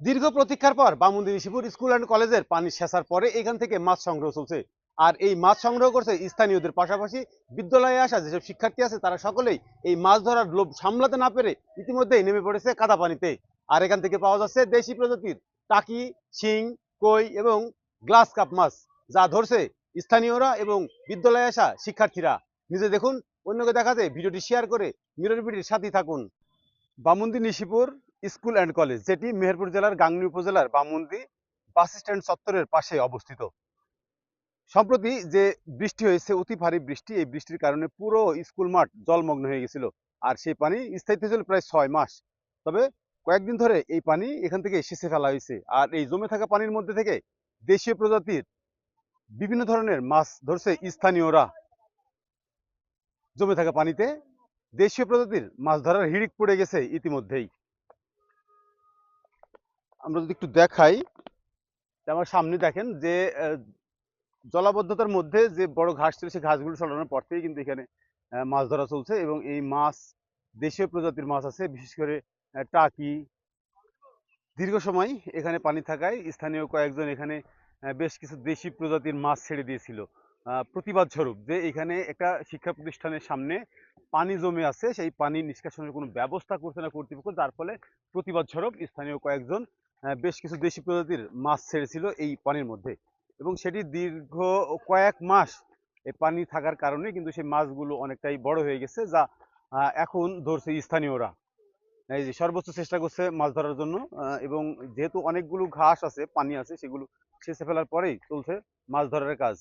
দীর্ঘ প্রতীক্ষার পর বামুন্দি ঋষিপুর স্কুল অ্যান্ড কলেজের পানি শেষার পরে এখান থেকে মাছ সংগ্রহ চলছে। আর এই মাছ সংগ্রহ করছে স্থানীয়দের পাশাপাশি বিদ্যালয়ে আসা যেসব শিক্ষার্থী আছে, তারা সকলেই এই মাছ ধরার লোভ সামলাতে না পেরে ইতিমধ্যেই নেমে পড়েছে কাদা পানিতে। আর এখান থেকে পাওয়া যাচ্ছে দেশি প্রজাতির টাকি, শিং, কই এবং গ্লাস কাপ মাছ, যা ধরছে স্থানীয়রা এবং বিদ্যালয়ে আসা শিক্ষার্থীরা। নিজে দেখুন, অন্যকে দেখাতে ভিডিওটি শেয়ার করে মিরর বিটির সাথে থাকুন। Bamundi Nishipur school and college, যেটি মেহেরপুর জেলার গাংনী উপজেলার বামুন্দি বাস স্ট্যান্ড চত্বরের পাশে অবস্থিত। সম্প্রতি যে বৃষ্টি হয়েছে, অতি ভারী বৃষ্টি, এই বৃষ্টির কারণে পুরো স্কুল মাঠ জলমগ্ন হয়ে গেছিল আর সেই পানি স্থায়িত্ব ছিল প্রায় ছয় মাস। তবে কয়েকদিন ধরে এই পানি এখান থেকে সেচে ফেলা হয়েছে আর এই জমে থাকা পানির মধ্যে থেকে দেশীয় প্রজাতির বিভিন্ন ধরনের মাছ ধরছে স্থানীয়রা। জমে থাকা পানিতে দেশীয় প্রজাতির মাছ ধরার হিড়িক পড়ে গেছে ইতিমধ্যেই। আমরা যদি একটু দেখাই আমার সামনে দেখেন যে জলাবদ্ধতার মধ্যে যে বড় ঘাস ছিল, সেই ঘাসগুলো সরানোর পর থেকেই কিন্তু এখানে মাছ ধরা চলছে এবং এই মাছ দেশীয় প্রজাতির মাছ আছে। বিশেষ করে টাকি। দীর্ঘ সময় এখানে পানি থাকায় স্থানীয় কয়েকজন এখানে বেশ কিছু দেশি প্রজাতির মাছ ছেড়ে দিয়েছিল। প্রতিবাদ স্বরূপ যে এখানে একটা শিক্ষা প্রতিষ্ঠানের সামনে পানি জমে আছে। সেই পানি নিষ্কাশনের কোনো ব্যবস্থা করছে না কর্তৃপক্ষ, যার ফলে প্রতিবাদ স্বরূপ স্থানীয় কয়েকজন বেশ কিছু দেশি প্রজাতির মাছ ছেড়েছিল এই পানির মধ্যে। এবং সেটি দীর্ঘ কয়েক মাস এই পানি থাকার কারণে কিন্তু সেই মাছগুলো অনেকটাই বড় হয়ে গেছে, যা এখন ধরছে স্থানীয়রা। এই যে সর্বোচ্চ চেষ্টা করছে মাছ ধরার জন্য এবং যেহেতু অনেকগুলো ঘাস আছে, পানি আছে, সেগুলো ছেঁচে ফেলার পরেই চলছে মাছ ধরার কাজ।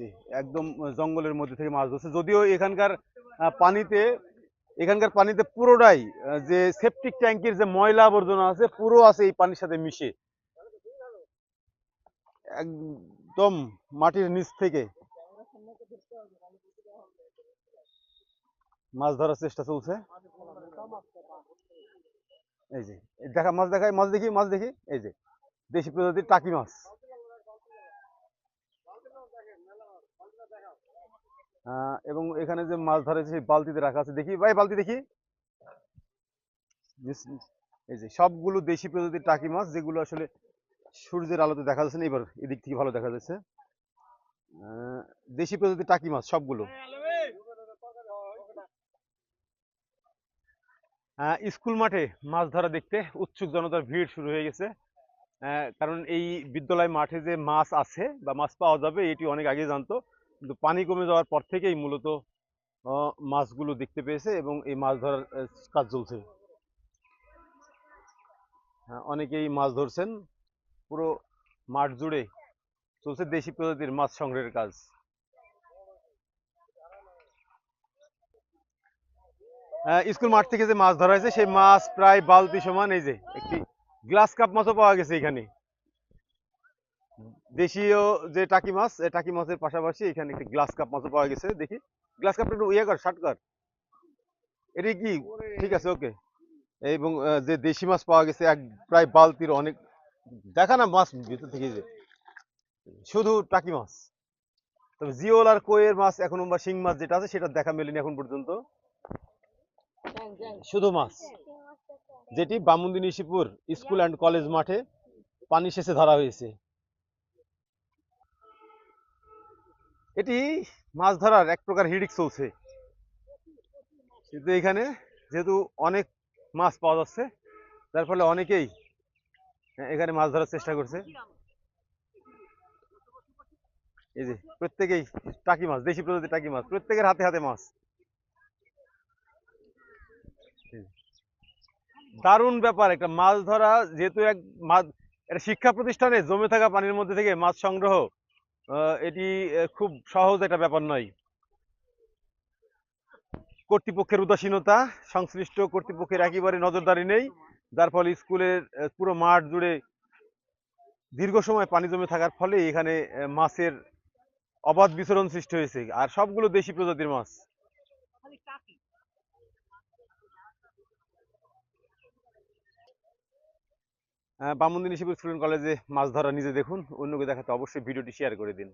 জি, একদম জঙ্গলের মধ্যে থেকে মাছ ধরছে। যদিও এখানকার পানিতে এখানকার পানিতে পুরোটাই যে সেপটিক ট্যাঙ্কির যে ময়লা আবর্জনা আছে, পুরো আছে এই পানির সাথে মিশে। একদম মাটির নিচ থেকে। মাছ ধরার চেষ্টা চলছে। এই যে, দেখা, মাছ দেখাই মাছ দেখি মাছ দেখি, এই যে, দেশি প্রজাতির টাকি মাছ। এবং এখানে যে মাছ ধরা সেই বালতিতে রাখা আছে দেখি ভাই বালতি দেখি। এই যে সবগুলো দেশি প্রজাতির টাকি মাছ যেগুলো আসলে সূর্যের আলোতে দেখা যাচ্ছে না এবার এদিক থেকে ভালো দেখা যাচ্ছে। দেশি প্রজাতির টাকি মাছ সবগুলো। স্কুল মাঠে মাছ ধরা দেখতে উৎসুক জনতার ভিড় শুরু হয়ে গেছে। কারণ এই বিদ্যালয় মাঠে যে মাছ আছে বা মাছ পাওয়া যাবে এটি অনেক আগে জানতো। কিন্তু পানি কমে যাওয়ার পর থেকেই মূলত মাছগুলো দেখতে পেয়েছে এবং এই মাছ ধরার কাজ চলছে। আহ, অনেকেই মাছ ধরছেন। পুরো মাঠ জুড়ে চলছে দেশি প্রজাতির মাছ সংগ্রহের কাজ। আহ, স্কুল মাঠ থেকে যে মাছ ধরা হয়েছে সেই মাছ প্রায় বালতি সমান এই যে একটি গ্লাস কাপ মাছও পাওয়া গেছে এখানে। দেশীয় যে টাকি মাছ এই টাকি মাছের পাশাপাশি এখানে একটি গ্লাস কাপ মাছও পাওয়া গেছে দেখি। গ্লাস কাপটা একটু ইয়ে কর শার্ট কর। এটি কি? ঠিক আছে ওকে এবং যে দেশি মাছ পাওয়া গেছে এক প্রায় বালতির অনেক দেখা না মাছ ভিতর থেকে যে। শুধু টাকি মাছ। তবে জিওল আর কোয়ের মাছ এখন বা শিং মাছ যেটা আছে সেটা দেখা মেলেনি এখন পর্যন্ত। শুধু মাছ। যেটি Bamundi Nishipur school and college মাঠে পানি শেষে ধরা হয়েছে। এটি মাছ ধরার এক প্রকার হিড়িক চলছে। কিন্তু এখানে যেহেতু অনেক মাছ পাওয়া যাচ্ছে, যার ফলে অনেকেই এখানে মাছ ধরার চেষ্টা করছে। এই যে, প্রত্যেকেই টাকি মাছ, দেশি প্রজাতির টাকি মাছ, প্রত্যেকের হাতে হাতে মাছ। দারুণ ব্যাপার, একটা মাছ ধরা যেহেতু এক মাছ একটা শিক্ষা প্রতিষ্ঠানে জমে থাকা পানির মধ্যে থেকে মাছ সংগ্রহ এটি খুব সহজ একটা ব্যাপার নয়। কর্তৃপক্ষের উদাসীনতা, সংশ্লিষ্ট কর্তৃপক্ষের একেবারে নজরদারি নেই। যার ফলে স্কুলের পুরো মাঠ জুড়ে দীর্ঘ সময় পানি জমে থাকার ফলে এখানে মাছের অবাধ বিচরণ সৃষ্টি হয়েছে। আর সবগুলো দেশি প্রজাতির মাছ। বামুন্দিনী শিবুর স্টুডেন্ট কলেজে মাছ ধরা নিজে দেখুন, অন্যকে দেখাতে অবশ্যই ভিডিওটি শেয়ার করে দিন।